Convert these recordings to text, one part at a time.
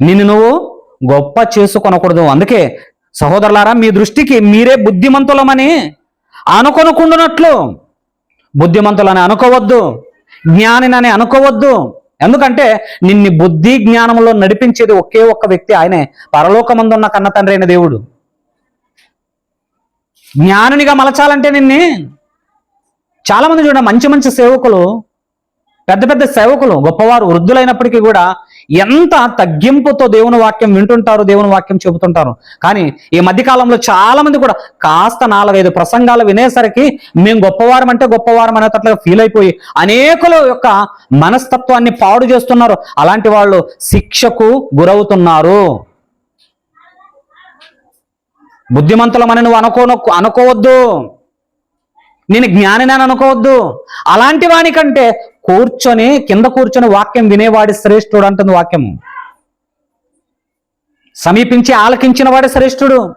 నిన్ను నువ్వు గొప్ప చేసుకొనకూడదు. అందుకే సహోదరులారా మీ దృష్టికి మీరే బుద్ధిమంతులమని అనుకొనుకుండునట్లు. బుద్ధిమంతులని అనుకోవద్దు జ్ఞానినని అనుకోవద్దు. ఎందుకంటే నిన్ను బుద్ధి జ్ఞానంలో నడిపించేది ఒకే ఒక్క వ్యక్తి ఆయనే పరలోకమందున్న కన్న తండ్రి అయిన దేవుడు. జ్ఞానునిగా మలచాలంటే నిన్ని చాలామంది చూడ చూడండి మంచి మంచి సేవకులు పెద్ద పెద్ద సేవకులు గొప్పవారు వృద్ధులైనప్పటికీ కూడా ఎంత తగ్గింపుతో దేవుని వాక్యం వింటుంటారు దేవుని వాక్యం చెబుతుంటారు. కానీ ఈ మధ్యకాలంలో చాలా మంది కూడా కాస్త నాలుగైదు ప్రసంగాలు వినేసరికి మేము గొప్పవారం అంటే గొప్పవారం అనేటట్లుగా ఫీల్ అయిపోయి అనేకుల యొక్క మనస్తత్వాన్ని పాడు చేస్తున్నారు. అలాంటి వాళ్ళు శిక్షకు గురవుతున్నారు. బుద్ధిమంతులమని నువ్వు అనుకోను అనుకోవద్దు. నేను జ్ఞానినని అనుకోవద్దు. అలాంటి వానికంటే కూర్చొని కింద కూర్చొని వాక్యం వినేవాడి శ్రేష్ఠుడు అంటుంది వాక్యం. సమీపించి ఆలకించిన వాడి శ్రేష్ఠుడు.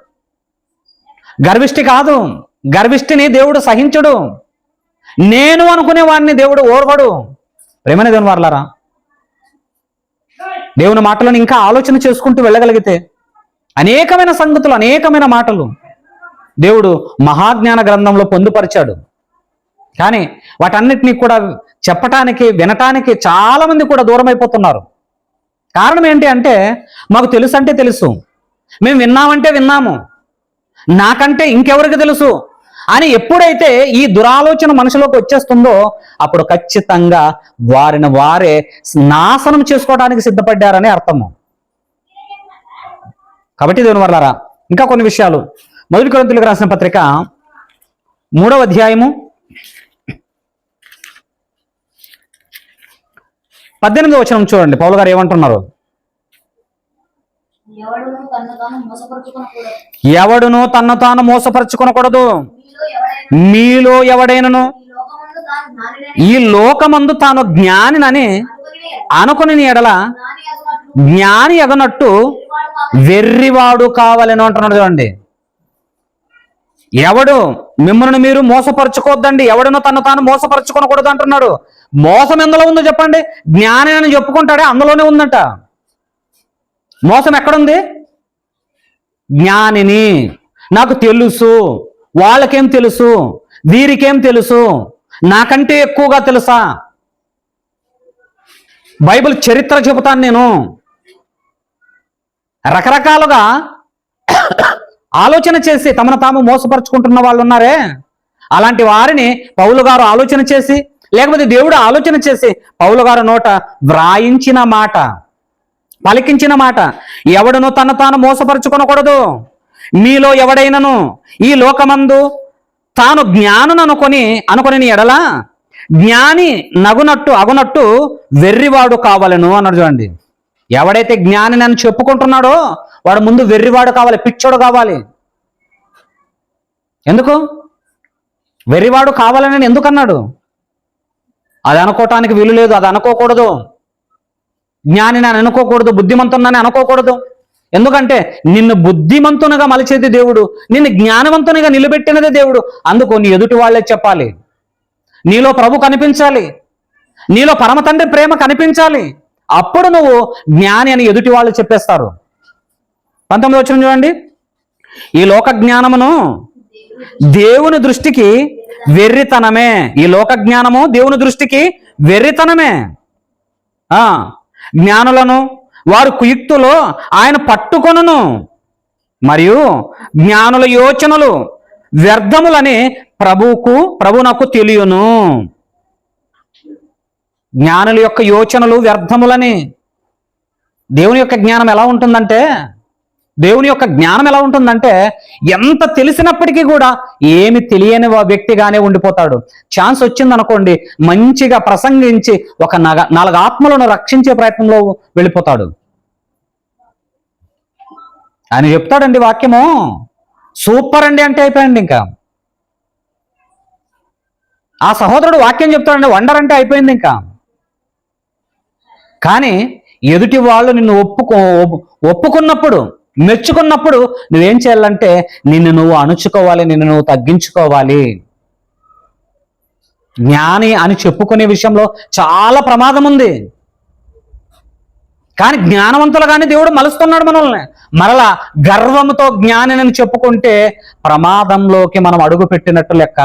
గర్విష్టి కాదు. గర్విష్టిని దేవుడు సహించడు. నేను అనుకునే వాడిని దేవుడు ఓర్వడు. ప్రేమనే దేవుని వారలారా? దేవుని మాటలను ఇంకా ఆలోచన చేసుకుంటూ వెళ్ళగలిగితే అనేకమైన సంగతులు అనేకమైన మాటలు దేవుడు మహాజ్ఞాన గ్రంథంలో పొందుపరిచాడు. కానీ వాటన్నిటినీ కూడా చెప్పటానికి వినటానికి చాలామంది కూడా దూరం అయిపోతున్నారు. కారణం ఏంటి అంటే మాకు తెలుసు అంటే తెలుసు. మేము విన్నామంటే విన్నాము. నాకంటే ఇంకెవరికి తెలుసు? అని ఎప్పుడైతే ఈ దురాలోచన మనసులోకి వచ్చేస్తుందో అప్పుడు ఖచ్చితంగా వారిని వారే నాశనం చేసుకోవడానికి సిద్ధపడ్డారని అర్థము. కాబట్టి దేవుని వర్లారా ఇంకా కొన్ని విషయాలు. మొదటి కొరంతులకు రాసిన పత్రిక మూడవ అధ్యాయము పద్దెనిమిది వచనం చూడండి. పౌలు గారు ఏమంటున్నారు? ఎవడును తన్ను తాను మోసపరుచుకొనకూడదు. మీలో ఎవడైనా మీలో ఎవడైనను? ఈ లోకమందు తాను జ్ఞానినని అనుకుని ఎడల జ్ఞాని ఎగనట్టు. వెర్రివాడు కావాలని అంటున్నాడు చూడండి. ఎవడు మిమ్మల్ని మీరు మోసపరచుకోవద్దండి ఎవడును తను తాను మోసపరచుకోనకూడదు అంటున్నాడు. మోసం ఎందులో ఉందో చెప్పండి. జ్ఞాని అని చెప్పుకుంటాడే అందులోనే ఉందంట. మోసం ఎక్కడుంది? జ్ఞానిని. నాకు తెలుసు. వాళ్ళకేం తెలుసు? వీరికేం తెలుసు? నాకంటే ఎక్కువగా తెలుసా? బైబిల్ చరిత్ర చెబుతాను నేను. రకరకాలుగా ఆలోచన చేసి తమను తాము మోసపరుచుకుంటున్న వాళ్ళు ఉన్నారే? అలాంటి వారిని పౌలు గారు ఆలోచన చేసి లేకపోతే దేవుడు ఆలోచన చేసి పౌలు గారు నోట వ్రాయించిన మాట పలికించిన మాట ఎవడును తను తాను మోసపరుచుకొనకూడదు? మీలో ఎవడైనను ఈ లోకమందు తాను జ్ఞానును అనుకొని అనుకుని ఎడల? జ్ఞాని నగునట్టు అగునట్టు వెర్రివాడు కావాలను అన్నాడు చూడండి. ఎవడైతే జ్ఞాని నన్ను చెప్పుకుంటున్నాడో వాడు ముందు వెర్రివాడు కావాలి పిచ్చోడు కావాలి. ఎందుకు? వెర్రివాడు కావాలని నేను ఎందుకు అన్నాడు? అది అనుకోవటానికి వీలు లేదు అది అనుకోకూడదు. జ్ఞాని నేను అనుకోకూడదు బుద్ధిమంతునని అనుకోకూడదు. ఎందుకంటే నిన్ను బుద్ధిమంతునిగా మలిచేది దేవుడు నిన్ను జ్ఞానవంతునిగా నిలబెట్టినదే దేవుడు. అందుకు నీ ఎదుటి వాళ్ళే చెప్పాలి. నీలో ప్రభు కనిపించాలి. నీలో పరమ తండ్రి ప్రేమ కనిపించాలి. అప్పుడు నువ్వు జ్ఞాని అని ఎదుటి వాళ్ళు చెప్పేస్తారు. పంతొమ్మిది వచ్చిన చూడండి. ఈ లోక జ్ఞానమును దేవుని దృష్టికి వెర్రితనమే. ఈ లోక జ్ఞానము దేవుని దృష్టికి వెర్రితనమే. ఆ జ్ఞానులను వారు కుయుక్తులో ఆయన పట్టుకొనును. మరియు జ్ఞానుల యోచనలు వ్యర్థములని ప్రభువుకు ప్రభునకు తెలియను. జ్ఞానుల యొక్క యోచనలు వ్యర్థములని దేవుని యొక్క జ్ఞానం ఎలా ఉంటుందంటే దేవుని యొక్క జ్ఞానం ఎలా ఉంటుందంటే ఎంత తెలిసినప్పటికీ కూడా ఏమి తెలియని వ్యక్తిగానే ఉండిపోతాడు. ఛాన్స్ వచ్చిందనుకోండి మంచిగా ప్రసంగించి ఒక నగ నాలుగు ఆత్మలను రక్షించే ప్రయత్నంలో వెళ్ళిపోతాడు. ఆయన చెప్తాడండి వాక్యము సూపర్ అండి అంటే అయిపోయింది ఇంకా. ఆ సహోదరుడు వాక్యం చెప్తాడండి వండర్ అంటే అయిపోయింది ఇంకా. కానీ ఎదుటి వాళ్ళు నిన్ను ఒప్పుకో ఒప్పుకున్నప్పుడు మెచ్చుకున్నప్పుడు నువ్వేం చేయాలంటే నిన్ను నువ్వు అణుచుకోవాలి నిన్ను నువ్వు తగ్గించుకోవాలి. జ్ఞాని అని చెప్పుకునే విషయంలో చాలా ప్రమాదం ఉంది. కానీ జ్ఞానవంతులుగానే దేవుడు మలుస్తున్నాడు మనల్ని. మరలా గర్వంతో జ్ఞానిని చెప్పుకుంటే ప్రమాదంలోకి మనం అడుగు పెట్టినట్టు లెక్క.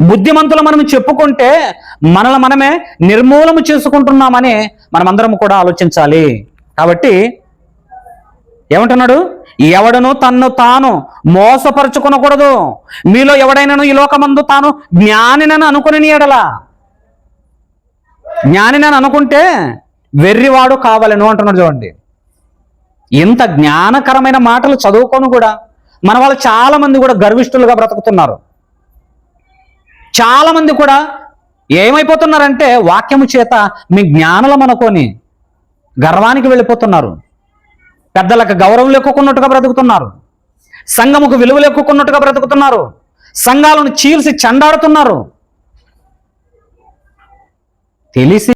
బుద్ధిమంతులు మనం చెప్పుకుంటే మనల్ని మనమే నిర్మూలన చేసుకుంటున్నామని మనమందరం కూడా ఆలోచించాలి. కాబట్టి ఏమంటున్నాడు? ఎవడను తన్ను తాను మోసపరుచుకొనకూడదు. మీలో ఎవడైనాను ఈ లోకమందు తాను జ్ఞానినని అనుకుని ఎడలా. జ్ఞానినని అనుకుంటే వెర్రివాడు కావాలను అంటున్నాడు చూడండి. ఇంత జ్ఞానకరమైన మాటలు చదువుకొని కూడా మన వాళ్ళు చాలా మంది కూడా గర్విష్ఠులుగా బ్రతుకుతున్నారు. చాలా మంది కూడా ఏమైపోతున్నారంటే వాక్యము చేత మీ జ్ఞానులం అనుకొని గర్వానికి వెళ్ళిపోతున్నారు. పెద్దలకు గౌరవం లెక్కుకున్నట్టుగా బ్రతుకుతున్నారు. సంఘముకు విలువ లెక్కుకున్నట్టుగా బ్రతుకుతున్నారు. సంఘాలను చీల్చి చండాడుతున్నారు. తెలిసి